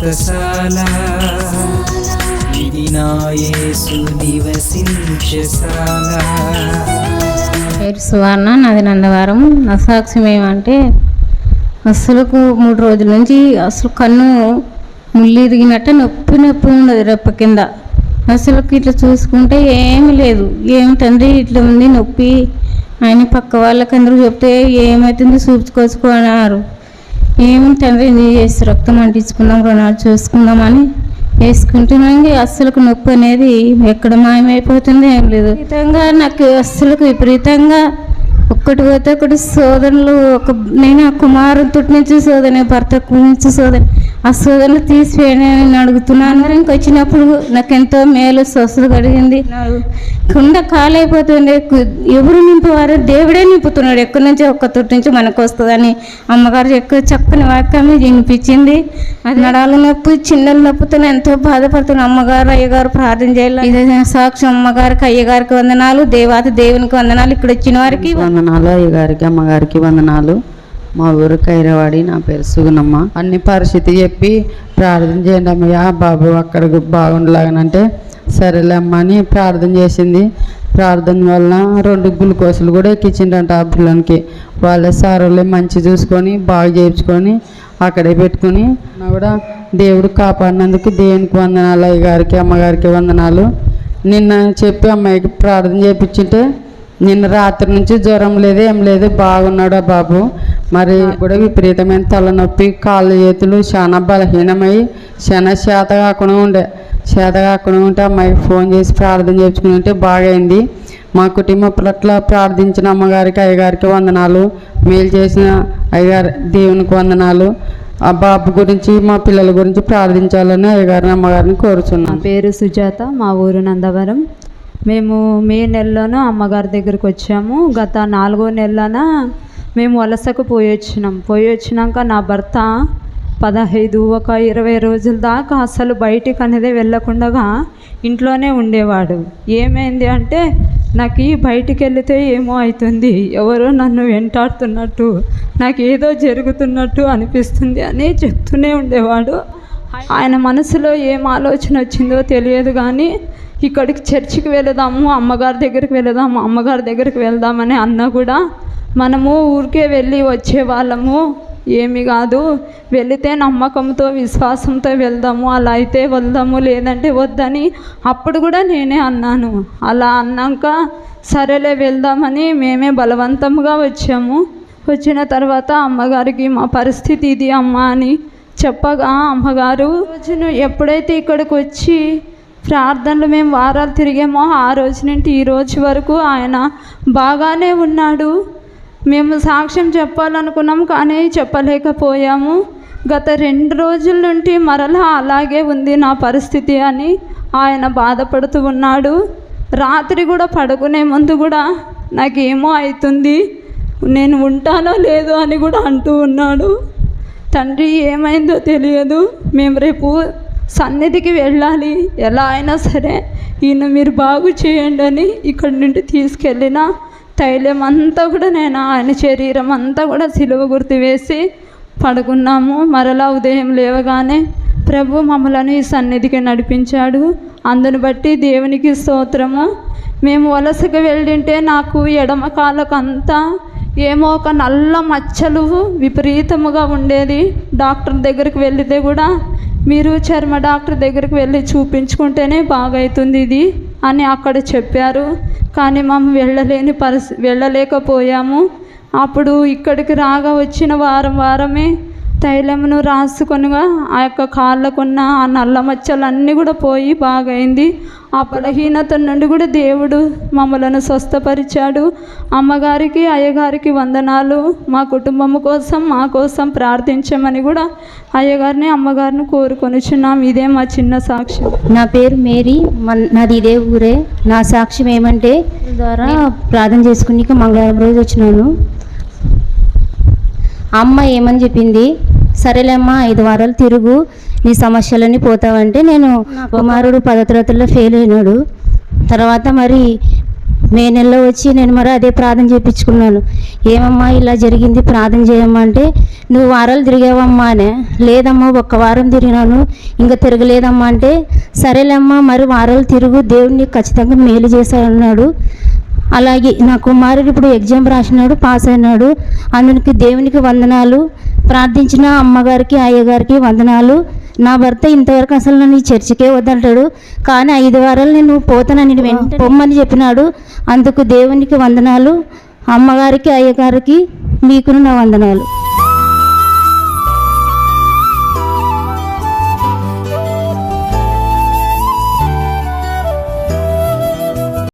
వ్రతశాల ఇది నివసించశాల పేరు సువర్ణ నాది నందవారం. నా సాక్ష్యం ఏమంటే అసలుకు మూడు రోజుల నుంచి అసలు కన్ను ముళ్ళు ఇరిగినట్టు నొప్పి నొప్పి ఉండదు రెప్ప కింద. అసలుకి ఇట్లా చూసుకుంటే ఏమీ లేదు. ఏమి తండ్రి ఇట్లా ఉంది నొప్పి. ఆయన పక్క వాళ్ళకి అందరూ చెప్తే ఏమవుతుంది చూపించుకోవచ్చు అన్నారు ఏమి తండ్రి నీ చేసి రక్తం అంటించుకుందాం రుణాలు చూసుకుందామని వేసుకుంటున్నాం అస్సలకు నొప్పి అనేది ఎక్కడ మాయమైపోతుంది ఏం లేదు. విపరీతంగా నాకు అస్సలకు విపరీతంగా ఒక్కటి పోతే ఒకటి శోధనలు ఒక నేను ఆ కుమారుతో నుంచి శోధన భర్త నుంచి శోధన ఆ శోధనలు తీసివేయని నేను అడుగుతున్నాను ఇంక వచ్చినప్పుడు నాకు ఎంతో మేలు స్వస్థత కలిగింది. కుండ కాలైపోతుంది ఎవరు నింపేవారు? దేవుడే నింపుతున్నాడు. ఎక్కడి నుంచి ఒక్క తొట్టి నుంచి మనకు వస్తుందని అమ్మగారు ఎక్కువ చక్కని వాక్యం వినిపించింది. అది. నడాల నొప్పి చిన్నల నొప్పితో ఎంతో బాధపడుతున్నాను అమ్మగారు అయ్యగారు ప్రార్థన చేయాలి. ఇదే సాక్షి అమ్మగారికి అయ్యగారికి వందనాలు. దేవాతి దేవునికి వందనాలు. ఇక్కడ వచ్చిన వారికి వందనాలు అయ్యగారికి అమ్మగారికి వందనాలు. మా ఊరు కైరవాడి నా పేరు సుగునమ్మ అన్ని పరిస్థితి చెప్పి ప్రార్థన చేయండి అమ్మయ్యా. బాబు అక్కడికి బాగుండలాగనంటే సరేలే అమ్మ అని ప్రార్థన చేసింది. ప్రార్థన వలన రెండు గ్లూకోజ్లు కూడా ఎక్కించిండంట ఆ పిల్లలకి. వాళ్ళ సారోళ్ళే మంచి చూసుకొని బాగా చేయించుకొని అక్కడే పెట్టుకుని కూడా దేవుడు కాపాడినందుకు దేవునికి వందనాలు అయ్యగారికి అమ్మగారికి వందనాలు. నిన్న చెప్పి అమ్మాయికి ప్రార్థన చేయించుంటే నిన్న రాత్రి నుంచి జ్వరం లేదు ఏం లేదు బాగున్నాడు ఆ బాబు. మరి కూడా విపరీతమైన తలనొప్పి కాళ్ళు చేతులు చాలా బలహీనమై చాలా చేత కాకుండా ఉండే చేత కాకుండా ఉంటే అమ్మాయికి ఫోన్ చేసి ప్రార్థన చేయించుకుని ఉంటే బాగైంది. మా కుటుంబ పట్ల ప్రార్థించిన అమ్మగారికి అయ్యగారికి వందనాలు. మేలు చేసిన అయ్యగారి దేవునికి వందనాలు. ఆ బాబు గురించి మా పిల్లల గురించి ప్రార్థించాలని అయ్యగారిని అమ్మగారిని కోరుచున్నాను. పేరు సుజాత మా ఊరు నందవరం. మేము మే నెలలోనూ అమ్మగారి దగ్గరికి వచ్చాము. గత నాలుగో నెలన మేము వలసకు పోయి వచ్చినాం పోయి వచ్చినాక నా భర్త పదహైదు ఒక ఇరవై రోజుల దాకా అసలు బయటికి అనేది వెళ్ళకుండా ఇంట్లోనే ఉండేవాడు. ఏమైంది అంటే నాకు బయటికి వెళితే ఏమో అవుతుంది ఎవరో నన్ను వెంటాడుతున్నట్టు నాకు ఏదో జరుగుతున్నట్టు అనిపిస్తుంది అని చెప్తూనే ఉండేవాడు. ఆయన మనసులో ఏం ఆలోచన వచ్చిందో తెలియదు కానీ ఇక్కడికి చర్చికి వెళదాము అమ్మగారి దగ్గరికి వెళదాము అమ్మగారి దగ్గరికి వెళదామని అన్నా కూడా మనము ఊరికే వెళ్ళి వచ్చే వాళ్ళము ఏమి కాదు. వెళితే నమ్మకంతో విశ్వాసంతో వెళ్దాము అలా అయితే వెళ్దాము లేదంటే వద్దని అప్పుడు కూడా నేనే అన్నాను. అలా అన్నాక సరేలే వెళ్దామని మేమే బలవంతంగా వచ్చాము. వచ్చిన తర్వాత అమ్మగారికి మా పరిస్థితి ఇది అమ్మ అని చెప్పగా అమ్మగారు రోజును ఎప్పుడైతే ఇక్కడికి వచ్చి ప్రార్థనలు మేము వారాలు తిరిగామో ఆ రోజు నుండి ఈ రోజు వరకు ఆయన బాగానే ఉన్నాడు. మేము సాక్ష్యం చెప్పాలనుకున్నాం కానీ చెప్పలేకపోయాము. గత రెండు రోజుల నుండి మరలా అలాగే ఉంది నా పరిస్థితి అని ఆయన బాధపడుతూ ఉన్నాడు. రాత్రి కూడా పడుకునే ముందు కూడా నాకేమో అవుతుంది నేను ఉంటానో లేదో అని కూడా అంటూ ఉన్నాడు. తండ్రి ఏమైందో తెలియదు. మేము రేపు సన్నిధికి వెళ్ళాలి. ఎలా అయినా సరే ఈయన మీరు బాగు చేయండి అని ఇక్కడి నుండి తీసుకెళ్ళిన తైలం అంతా కూడా నేను ఆయన శరీరం అంతా కూడా సిలువ గుర్తు వేసి పడుకున్నాము. మరలా ఉదయం లేవగానే ప్రభు మమ్మలను ఈ సన్నిధికి నడిపించాడు. అందును బట్టి దేవునికి స్తోత్రము. మేము వలసకు వెళ్ళింటే నాకు ఎడమ కాళ్ళకంతా ఏమో ఒక నల్ల మచ్చలు విపరీతముగా ఉండేది. డాక్టర్ దగ్గరికి వెళితే కూడా మీరు చర్మ డాక్టర్ దగ్గరికి వెళ్ళి చూపించుకుంటేనే బాగవుతుంది ఇది అని అక్కడ చెప్పారు. కానీ మేము వెళ్ళలేని పరిస్థితి వెళ్ళలేకపోయాము. అప్పుడు ఇక్కడికి రాగా వచ్చిన వారం వారమే తైలమును రాసుకొనిగా ఆ యొక్క కాళ్ళకున్న ఆ నల్ల మచ్చలన్నీ కూడా పోయి బాగైంది. ఆ బలహీనత నుండి కూడా దేవుడు మమ్మలను స్వస్థపరిచాడు. అమ్మగారికి అయ్యగారికి వందనాలు. మా కుటుంబము కోసం మా కోసం ప్రార్థించమని కూడా అయ్యగారిని అమ్మగారిని కోరుకొనిచున్నాం. ఇదే మా చిన్న సాక్ష్యం. నా పేరు మేరీ. నాది ఇదే ఊరే. నా సాక్ష్యం ఏమంటే ద్వారా ప్రార్థన చేసుకుని మంగళవారం రోజు వచ్చినాను. అమ్మ ఏమని చెప్పింది? సరేలేమ్మా ఐదు వారాలు తిరుగు. నీ సమస్యలన్నీ పోతావంటే నేను కుమారుడు పదో తరగతిలో ఫెయిల్ అయినాడు. తర్వాత మరి మే నెలలో వచ్చి నేను మరి అదే ప్రార్థన చేయించుకున్నాను ఏమమ్మా ఇలా జరిగింది ప్రార్థన చేయమ్మా అంటే నువ్వు వారాలు తిరిగావమ్మా అనే. లేదమ్మా ఒక్క వారం తిరిగినాను ఇంకా తిరగలేదమ్మా అంటే సరేలేమ్మా మరి వారాలు తిరుగు దేవుడిని ఖచ్చితంగా మేలు చేశాడన్నాడు అలాగే నా కుమారుడు ఇప్పుడు ఎగ్జామ్ రాసినాడు పాస్ అయినాడు. అందునికి దేవునికి వందనాలు. ప్రార్థించిన అమ్మగారికి అయ్యగారికి వందనాలు. నా భర్త ఇంతవరకు అసలు నన్ను ఈ చర్చికే వద్దంటాడు కానీ ఐదు వారాలు నేను పోతానని వెంట పొమ్మని చెప్పినాడు. అందుకు దేవునికి వందనాలు. అమ్మగారికి అయ్యగారికి మీకును నా వందనాలు.